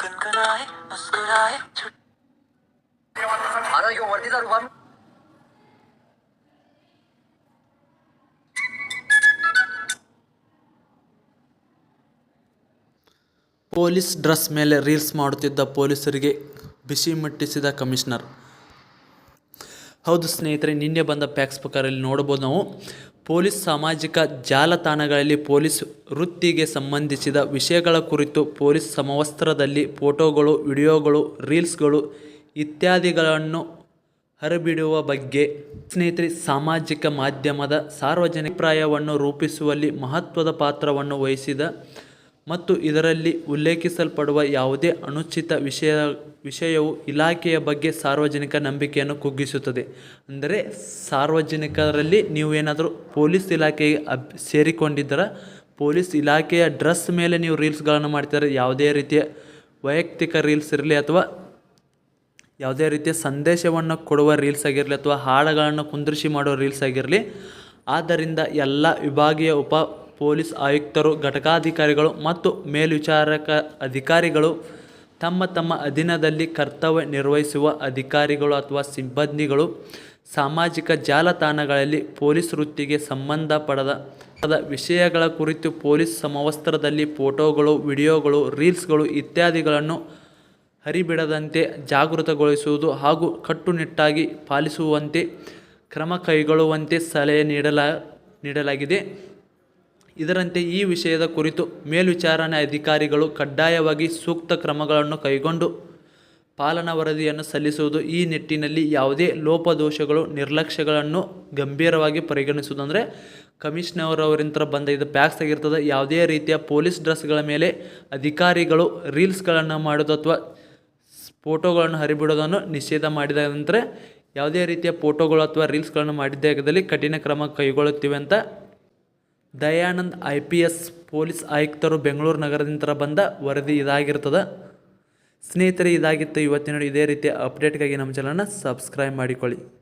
गुनगुनाए मुस्कुराए छुट आरोग्य वर्धित रूपम ಪೊಲೀಸ್ ಡ್ರೆಸ್ ಮೇಲೆ ರೀಲ್ಸ್ ಮಾಡುತ್ತಿದ್ದ ಪೊಲೀಸರಿಗೆ ಬಿಸಿ ಮುಟ್ಟಿಸಿದ ಕಮಿಷನರ್ ಹೌದು ಸ್ನೇಹಿತರೆ, ನಿನ್ನೆ ಬಂದ ಪ್ಯಾಕ್ಸ್ ಪ್ರಕಾರದಲ್ಲಿ ನೋಡ್ಬೋದು ನಾವು. ಪೊಲೀಸ್ ಸಾಮಾಜಿಕ ಜಾಲತಾಣಗಳಲ್ಲಿ ಪೊಲೀಸ್ ವೃತ್ತಿಗೆ ಸಂಬಂಧಿಸಿದ ವಿಷಯಗಳ ಕುರಿತು ಪೊಲೀಸ್ ಸಮವಸ್ತ್ರದಲ್ಲಿ ಫೋಟೋಗಳು, ವಿಡಿಯೋಗಳು, ರೀಲ್ಸ್ಗಳು ಇತ್ಯಾದಿಗಳನ್ನು ಹರಿಬಿಡುವ ಬಗ್ಗೆ ಸ್ನೇಹಿತರೆ, ಸಾಮಾಜಿಕ ಮಾಧ್ಯಮದ ಸಾರ್ವಜನಿಕ ಅಭಿಪ್ರಾಯವನ್ನು ರೂಪಿಸುವಲ್ಲಿ ಮಹತ್ವದ ಪಾತ್ರವನ್ನು ವಹಿಸಿದ ಮತ್ತು ಇದರಲ್ಲಿ ಉಲ್ಲೇಖಿಸಲ್ಪಡುವ ಯಾವುದೇ ಅನುಚಿತ ವಿಷಯ, ವಿಷಯವು ಇಲಾಖೆಯ ಬಗ್ಗೆ ಸಾರ್ವಜನಿಕ ನಂಬಿಕೆಯನ್ನು ಕುಗ್ಗಿಸುತ್ತದೆ. ಅಂದರೆ ಸಾರ್ವಜನಿಕರಲ್ಲಿ ನೀವು ಏನಾದರೂ ಪೊಲೀಸ್ ಇಲಾಖೆಗೆ ಅಬ್, ಸೇರಿಕೊಂಡಿದ್ದರ? ಪೊಲೀಸ್ ಇಲಾಖೆಯ ಡ್ರೆಸ್ ಮೇಲೆ ನೀವು ರೀಲ್ಸ್ಗಳನ್ನು ಮಾಡ್ತಾರೆ ಯಾವುದೇ ರೀತಿಯ ವೈಯಕ್ತಿಕ ರೀಲ್ಸ್ ಇರಲಿ ಅಥವಾ ಯಾವುದೇ ರೀತಿಯ ಸಂದೇಶವನ್ನು ಕೊಡುವ ರೀಲ್ಸ್ ಆಗಿರಲಿ ಅಥವಾ ಹಾಡುಗಳನ್ನು ಕುಂದ್ರಿಸಿ ಮಾಡುವ ರೀಲ್ಸ್ ಆಗಿರಲಿ, ಆದ್ದರಿಂದ ಎಲ್ಲ ವಿಭಾಗೀಯ ಉಪ ಪೊಲೀಸ್ ಆಯುಕ್ತರು, ಘಟಕಾಧಿಕಾರಿಗಳು ಮತ್ತು ಮೇಲ್ವಿಚಾರಕ ಅಧಿಕಾರಿಗಳು ತಮ್ಮ ತಮ್ಮ ಅಧೀನದಲ್ಲಿ ಕರ್ತವ್ಯ ನಿರ್ವಹಿಸುವ ಅಧಿಕಾರಿಗಳು ಅಥವಾ ಸಿಬ್ಬಂದಿಗಳು ಸಾಮಾಜಿಕ ಜಾಲತಾಣಗಳಲ್ಲಿ ಪೊಲೀಸ್ ವೃತ್ತಿಗೆ ಸಂಬಂಧಪಡದ ವಿಷಯಗಳ ಕುರಿತು ಪೊಲೀಸ್ ಸಮವಸ್ತ್ರದಲ್ಲಿ ಫೋಟೋಗಳು, ವಿಡಿಯೋಗಳು, ರೀಲ್ಸ್ಗಳು ಇತ್ಯಾದಿಗಳನ್ನು ಹರಿಬಿಡದಂತೆ ಜಾಗೃತಗೊಳಿಸುವುದು ಹಾಗೂ ಕಟ್ಟುನಿಟ್ಟಾಗಿ ಪಾಲಿಸುವಂತೆ, ಕ್ರಮ ಕೈಗೊಳ್ಳುವಂತೆ ಸಲಹೆ ನೀಡಲ, ನೀಡಲಾಗಿದೆ. ಇದರಂತೆ ಈ ವಿಷಯದ ಕುರಿತು ಮೇಲ್ವಿಚಾರಣೆ ಅಧಿಕಾರಿಗಳು ಕಡ್ಡಾಯವಾಗಿ ಸೂಕ್ತ ಕ್ರಮಗಳನ್ನು ಕೈಗೊಂಡು ಪಾಲನಾ ವರದಿಯನ್ನು ಸಲ್ಲಿಸುವುದು ಈ ನಿಟ್ಟಿನಲ್ಲಿ ಯಾವುದೇ ಲೋಪದೋಷಗಳು, ನಿರ್ಲಕ್ಷ್ಯಗಳನ್ನು ಗಂಭೀರವಾಗಿ ಪರಿಗಣಿಸುವುದು ಅಂದರೆ ಕಮಿಷನರ್ ಅವರಿಂದ ಬಂದ ಇದು ಪ್ಯಾಕ್ಸ್ ಆಗಿರ್ತದೆ ಯಾವುದೇ ರೀತಿಯ ಪೊಲೀಸ್ ಡ್ರೆಸ್ಗಳ ಮೇಲೆ ಅಧಿಕಾರಿಗಳು ರೀಲ್ಸ್ಗಳನ್ನು ಮಾಡೋದು ಅಥವಾ ಫೋಟೋಗಳನ್ನು ಹರಿಬಿಡೋದನ್ನು ನಿಷೇಧ ಮಾಡಿದ ನಂತರ ಯಾವುದೇ ರೀತಿಯ ಫೋಟೋಗಳು ಅಥವಾ ರೀಲ್ಸ್ಗಳನ್ನು ಮಾಡಿದ್ದಾಗದಲ್ಲಿ ಕಠಿಣ ಕ್ರಮ ಕೈಗೊಳ್ಳುತ್ತಿವೆ ಅಂತ Dayanand I P S police ಆಯುಕ್ತರು ಬೆಂಗಳೂರು ನಗರದಿಂದ ಬಂದ ವರದಿ ಇದಾಗಿರ್ತದೆ. ಸ್ನೇಹಿತರೆ, ಇದಾಗಿತ್ತು. ಇವತ್ತಿನ ಇದೇ ರೀತಿಯ ಅಪ್ಡೇಟ್ಗಾಗಿ ನಮ್ಮ ಚಾನಲ್ನ ಸಬ್ಸ್ಕ್ರೈಬ್ ಮಾಡಿಕೊಳ್ಳಿ.